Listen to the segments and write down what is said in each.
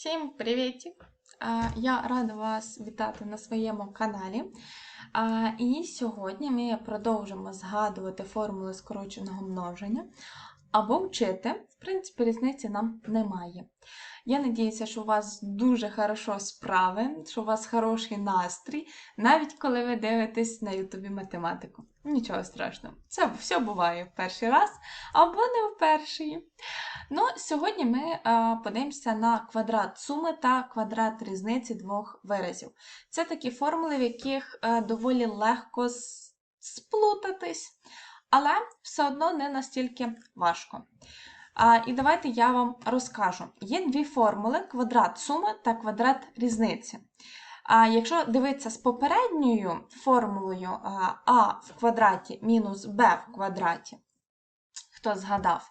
Всім привітик! Я рада вас вітати на своєму каналі. І сьогодні ми продовжимо згадувати формули скороченого множення або вчити, в принципі, різниці нам немає. Я надіюся, що у вас дуже хорошо справи, що у вас хороший настрій, навіть коли ви дивитесь на Ютубі математику. Нічого страшного, це все буває в перший раз або не в перший. Ну, Сьогодні ми а, подивимося на квадрат суми та квадрат різниці двох виразів. Це такі формули, в яких а, е, доволі легко сплутатись, але все одно не настільки важко. А, І давайте я вам розкажу. Є дві формули: квадрат суми та квадрат різниці. А якщо дивитися з попередньою формулою а в квадраті мінус b в квадраті, хто згадав,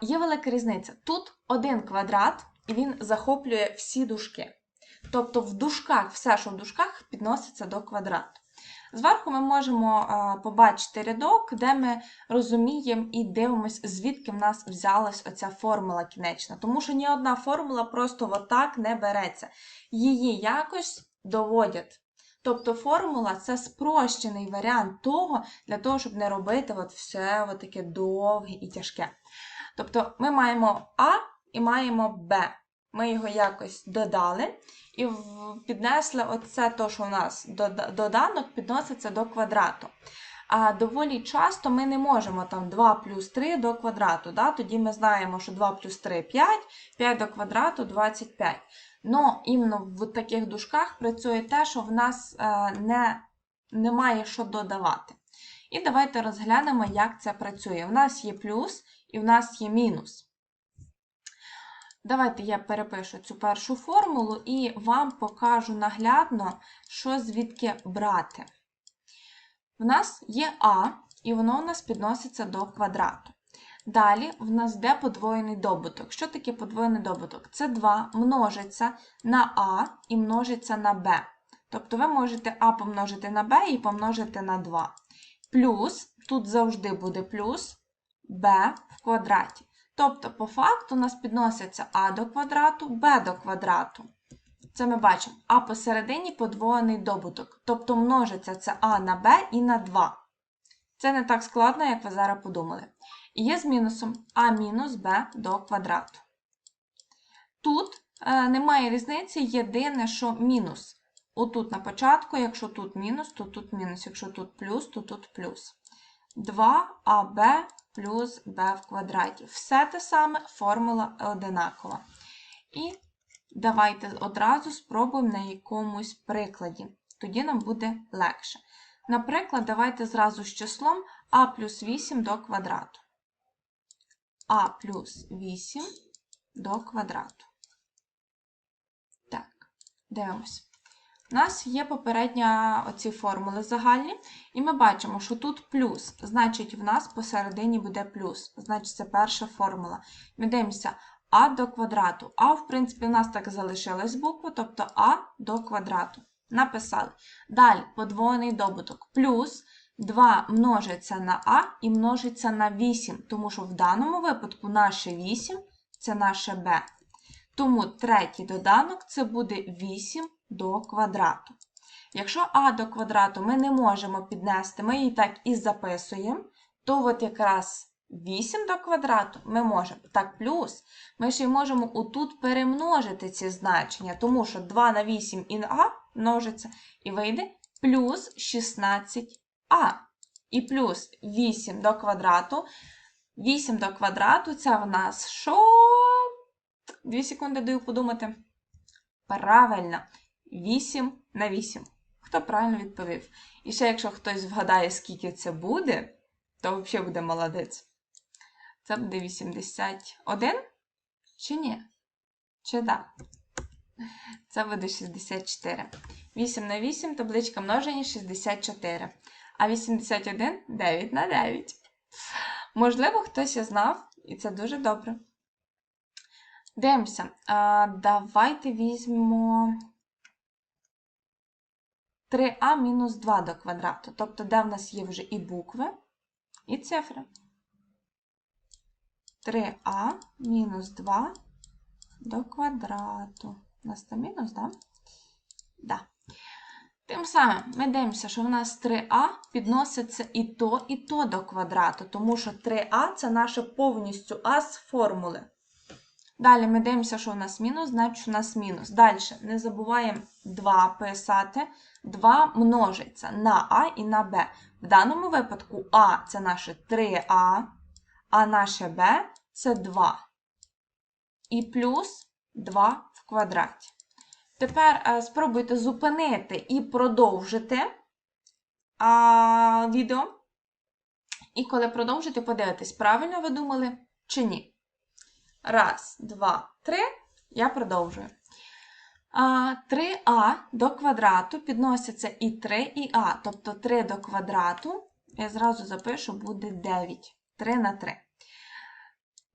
є велика різниця. Тут один квадрат, і він захоплює всі дужки. Тобто в дужках, все, що в дужках, підноситься до квадрату. Зверху ми можемо побачити рядок, де ми розуміємо і дивимося, звідки в нас взялась оця формула кінечна. Тому що ні одна формула просто отак не береться. Її якось доводять. Тобто формула це спрощений варіант того, для того, щоб не робити от все от таке довге і тяжке. Тобто ми маємо А і маємо Б. Ми його якось додали і піднесли оце то, що у нас доданок підноситься до квадрату. А доволі часто ми не можемо там 2 плюс 3 до квадрату. Да? Тоді ми знаємо, що 2 плюс 3 5, 5 до квадрату 25. Но іменно в таких дужках працює те, що в нас е, не, немає що додавати. І давайте розглянемо, як це працює. У нас є плюс і в нас є мінус. Давайте я перепишу цю першу формулу і вам покажу наглядно, що звідки брати. В нас є А, і воно у нас підноситься до квадрату. Далі в нас де подвоєний добуток. Що таке подвоєний добуток? Це 2 множиться на А і множиться на Б. Тобто ви можете А помножити на Б і помножити на 2. Плюс, тут завжди буде плюс b в квадраті. Тобто, по факту, у нас підноситься а до квадрату, b до квадрату. Це ми бачимо, а посередині подвоєний добуток. Тобто множиться це а на b і на 2. Це не так складно, як ви зараз подумали. І є з мінусом а мінус b до квадрату. Тут е, немає різниці, єдине, що мінус. Отут на початку, якщо тут мінус, то тут мінус. Якщо тут плюс, то тут плюс. 2аб плюс b в квадраті. Все те саме, формула одинакова. І давайте одразу спробуємо на якомусь прикладі. Тоді нам буде легше. Наприклад, давайте зразу з числом а плюс 8 до квадрату. а плюс 8 до квадрату. Так, дивимось. У нас є попередня оці формули загальні, і ми бачимо, що тут плюс, значить, в нас посередині буде плюс. Значить, це перша формула. Ми дивимося а до квадрату. А, в принципі, у нас так залишилась буква, тобто а до квадрату. Написали. Далі подвоєний добуток. Плюс 2 множиться на а і множиться на 8, тому що в даному випадку наше 8 це наше b. Тому третій доданок це буде 8 до квадрату. Якщо а до квадрату ми не можемо піднести, ми її так і записуємо, то от якраз 8 до квадрату ми можемо. Так, плюс ми ще й можемо отут перемножити ці значення, тому що 2 на 8 і на а множиться, і вийде плюс 16а. І плюс 8 до квадрату. 8 до квадрату це в нас що? 2 секунди даю подумати. Правильно. 8 на 8. Хто правильно відповів? І ще, якщо хтось вгадає, скільки це буде, то взагалі буде молодець. Це буде 81? Чи ні? Чи так? Це буде 64. 8 на 8, табличка множення 64. А 81 9 на 9. Можливо, хтось і знав, і це дуже добре. Дивимося. А, Давайте візьмемо. 3а мінус 2 до квадрату. Тобто, де в нас є вже і букви, і цифри. 3а мінус 2 до квадрату. У нас там мінус, так? Да? Да. Тим самим ми дивимося, що в нас 3а підноситься і то, і то до квадрату, тому що 3а це наше повністю а з формули. Далі ми дивимося, що у нас мінус, значить у нас мінус. Далі не забуваємо 2 писати. 2 множиться на а і на б. В даному випадку а це наше 3а, а наше б це 2. І плюс 2 в квадраті. Тепер е, спробуйте зупинити і продовжити а, відео. І коли продовжите, подивитесь, правильно ви думали чи ні. Раз, два, три. Я продовжую. А, 3а до квадрату підноситься і 3, і а. Тобто 3 до квадрату, я зразу запишу, буде 9. 3 на 3.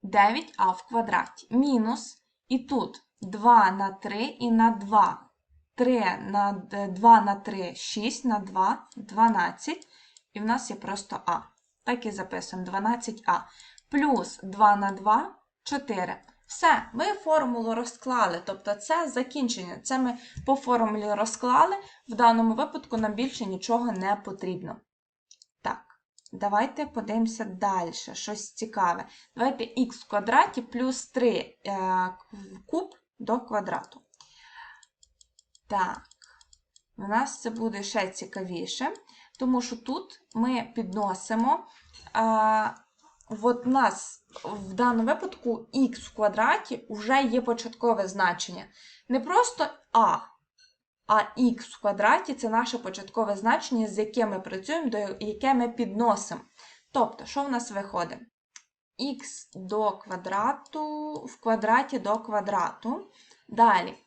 9а в квадраті. Мінус. І тут 2 на 3 і на 2. 3 на 2 на 3, 6 на 2, 12. І в нас є просто А. Так і записуємо 12А. Плюс 2 на 2, 4. Все, ми формулу розклали. Тобто це закінчення. Це ми по формулі розклали. В даному випадку нам більше нічого не потрібно. Так, давайте подивимося далі. Щось цікаве. Давайте х в квадраті плюс 3 е, куб до квадрату. Так, у нас це буде ще цікавіше, тому що тут ми підносимо. От у нас в даному випадку х в квадраті вже є початкове значення. Не просто а, а х в квадраті це наше початкове значення, з яким ми працюємо, до яке ми підносимо. Тобто, що в нас виходить? х до квадрату в квадраті до квадрату. Далі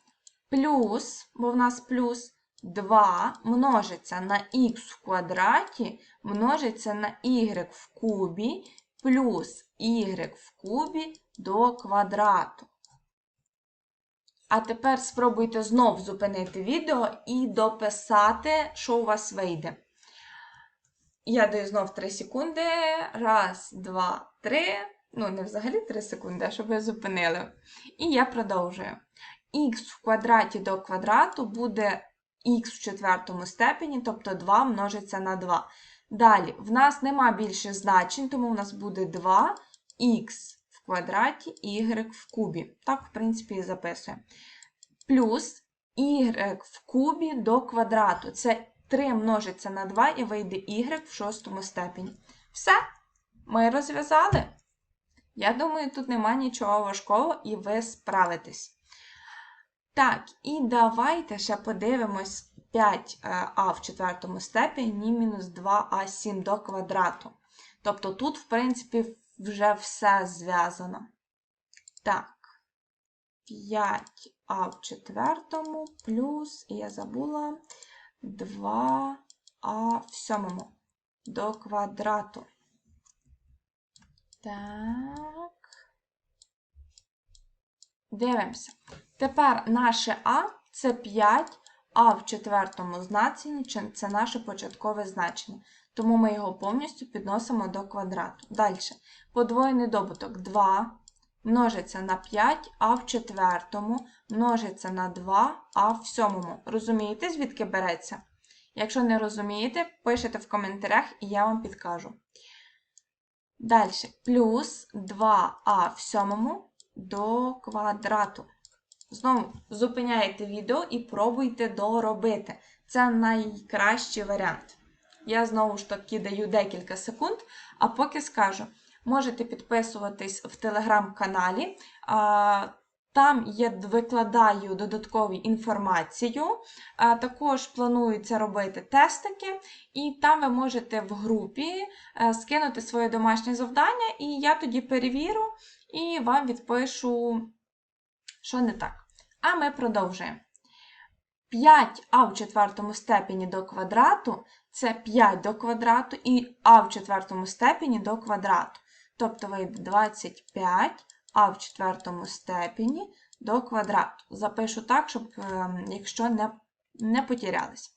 плюс, бо в нас плюс 2 множиться на х в квадраті, множиться на y в кубі, плюс y в кубі до квадрату. А тепер спробуйте знов зупинити відео і дописати, що у вас вийде. Я даю знов 3 секунди. Раз, два, три. Ну, не взагалі 3 секунди, а щоб ви зупинили. І я продовжую. Х в квадраті до квадрату буде х в четвертому степені, тобто 2 множиться на 2. Далі, в нас нема більше значень, тому в нас буде 2х в квадраті y в кубі. Так, в принципі, і записуємо. Плюс y в кубі до квадрату. Це 3 множиться на 2 і вийде y в шостому степені. Все, ми розв'язали. Я думаю, тут нема нічого важкого, і ви справитесь. Так, і давайте ще подивимось 5а в четвертому степені мінус 2а7 до квадрату. Тобто тут, в принципі, вже все зв'язано. Так, 5а в четвертому плюс, я забула, 2а в сьомому до квадрату. Так. Дивимося. Тепер наше А це 5, а в четвертому значенні це наше початкове значення. Тому ми його повністю підносимо до квадрату. Далі. Подвоєний добуток 2 множиться на 5, а в четвертому множиться на 2, а в сьомому. Розумієте, звідки береться? Якщо не розумієте, пишете в коментарях і я вам підкажу. Далі. Плюс 2а в сьомому до квадрату. Знову зупиняєте відео і пробуйте доробити. Це найкращий варіант. Я знову ж таки даю декілька секунд, а поки скажу, можете підписуватись в телеграм-каналі. Там я викладаю додаткову інформацію. Також планується робити тестики, і там ви можете в групі е, скинути своє домашнє завдання, і я тоді перевірю і вам відпишу, що не так. А ми продовжуємо. 5а в четвертому степені до квадрату це 5 до квадрату і а в четвертому степені до квадрату. Тобто вийде 25 а в четвертому степені до квадрату. Запишу так, щоб, ем, якщо не не потерялись.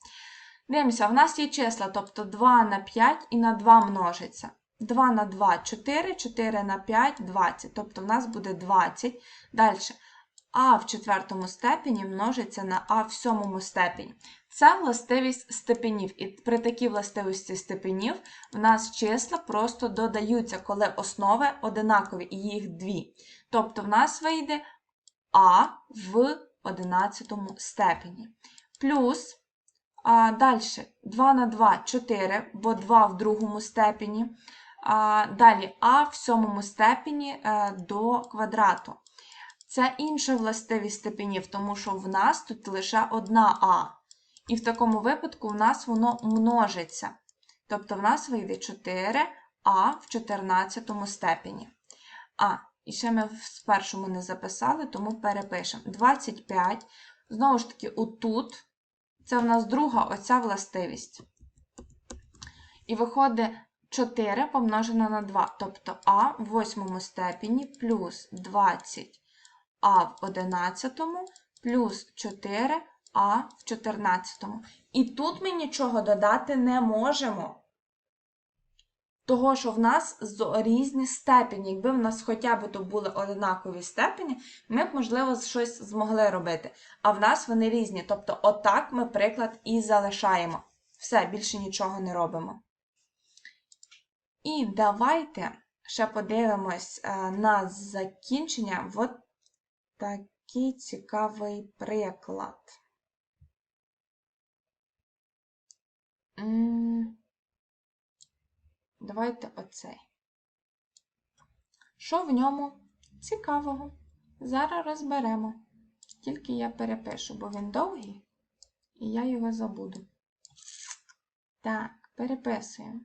Дивимося, в нас є числа, тобто 2 на 5 і на 2 множиться. 2 на 2 4, 4 на 5 20. Тобто в нас буде 20. Далі а в четвертому степені множиться на а в сьомому степені. Це властивість степенів. І при такій властивості степенів в нас числа просто додаються, коли основи одинакові, і їх дві. Тобто в нас вийде а в 11 степені. Плюс а, далі 2 на 2 4, бо 2 в другому степені. А, далі а в сьомому степені е, до квадрату. Це інша властивість степенів, тому що в нас тут лише одна а. І в такому випадку в нас воно множиться. Тобто в нас вийде 4а в 14 степені. А, і ще ми в першому не записали, тому перепишемо. 25. Знову ж таки, отут. Це в нас друга оця властивість. І виходить 4 помножено на 2. Тобто а в восьмому степені плюс 20 а в 11 плюс 4 а в 14. І тут ми нічого додати не можемо. Того, що в нас різні степені. Якби в нас хоча б то були однакові степені, ми б, можливо, щось змогли робити. А в нас вони різні. Тобто, отак ми приклад і залишаємо. Все, більше нічого не робимо. І давайте ще подивимось е, на закінчення. От такий цікавий приклад. Давайте оцей. Що в ньому цікавого? Зараз розберемо. Тільки я перепишу, бо він довгий, і я його забуду. Так, переписуємо.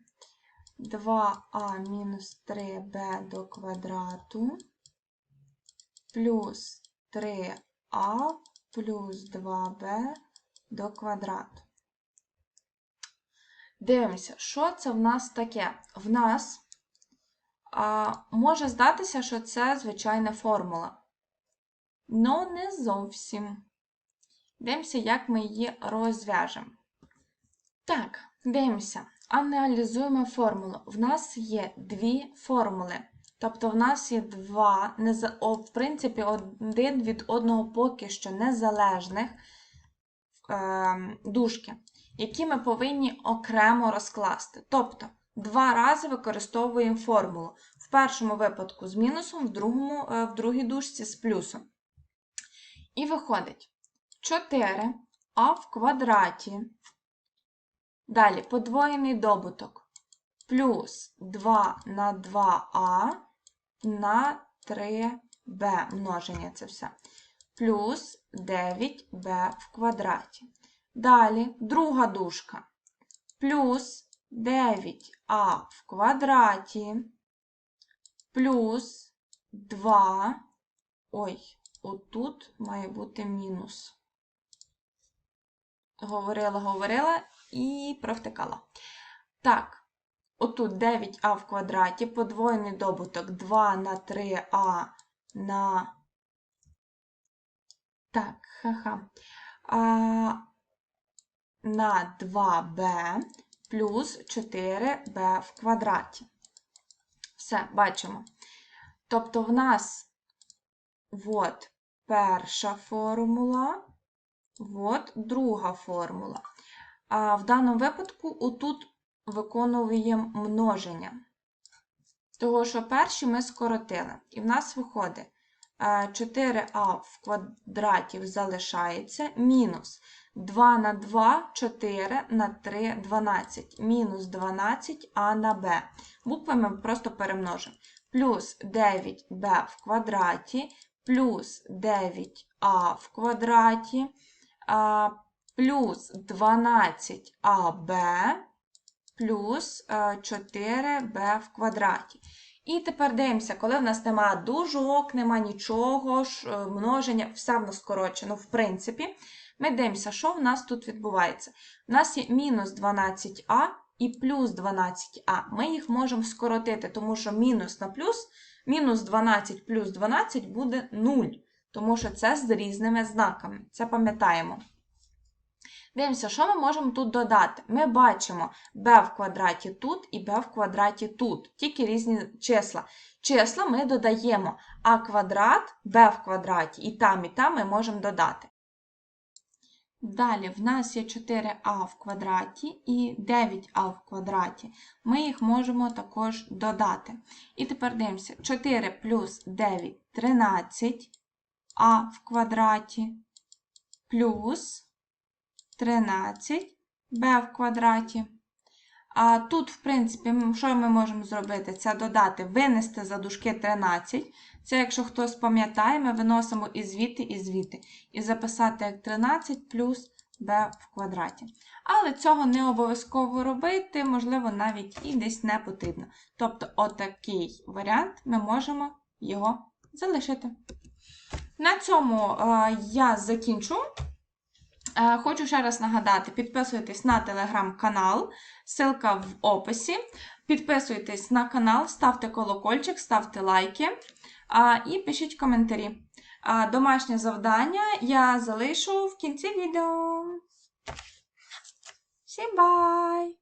2а мінус 3b до квадрату плюс 3а плюс 2b до квадрату. Дивимося, що це в нас таке? В нас а, може здатися, що це звичайна формула. Ну, не зовсім. Дивимося, як ми її розв'яжемо. Так, дивимося, аналізуємо формулу. В нас є дві формули. Тобто, в нас є два, в принципі, один від одного поки що незалежних е, дужки, які ми повинні окремо розкласти. Тобто, два рази використовуємо формулу. В першому випадку з мінусом, в, другому, е, в другій дужці з плюсом. І виходить 4а в квадраті. Далі подвоєний добуток. Плюс 2 на 2а на 3b множення це все. Плюс 9b в квадраті. Далі друга дужка. Плюс 9а в квадраті. Плюс 2. Ой, отут має бути мінус. Говорила, говорила і провтикала. Так, отут 9а в квадраті, подвоєний добуток 2 на 3а на. Так, ха-ха. А, на 2b плюс 4b в квадраті. Все, бачимо. Тобто в нас от перша формула, от друга формула. А в даному випадку отут виконуємо множення. Того, що перші ми скоротили. І в нас виходить е, 4а в квадраті залишається мінус 2 на 2 4 на 3 12, мінус 12а на b. Букви ми просто перемножимо. Плюс 9b в квадраті, плюс 9а в квадраті, плюс 12аб, плюс 4b в квадраті. І тепер дивимося, коли в нас немає дужок, нема нічого, е, множення, все в нас скорочено, в принципі. Ми дивимося, що в нас тут відбувається. У нас є мінус 12а і плюс 12а. Ми їх можемо скоротити, тому що мінус на плюс, мінус 12 плюс 12 буде 0, тому що це з різними знаками. Це пам'ятаємо. Дивимося, що ми можемо тут додати. Ми бачимо b в квадраті тут і b в квадраті тут, тільки різні числа. числа ми додаємо а квадрат, b в квадраті, і там, і там ми можемо додати. Далі в нас є 4а в квадраті і 9а в квадраті. Ми їх можемо також додати. І тепер дивимося: 4 плюс 9 13 а в квадраті плюс 13 b в квадраті. А тут, в принципі, що ми можемо зробити? Це додати, винести за дужки 13. Це, якщо хтось пам'ятає, ми виносимо і звідти, і звідти. І записати як 13 плюс b в квадраті. Але цього не обов'язково робити, можливо, навіть і десь не потрібно. Тобто, отакий варіант ми можемо його залишити. На цьому е, я закінчу. Е, Хочу ще раз нагадати: підписуйтесь на телеграм-канал, ссылка в описі. Підписуйтесь на канал, ставте колокольчик, ставте лайки і пишіть коментарі. Домашнє завдання я залишу в кінці відео. Всім бай!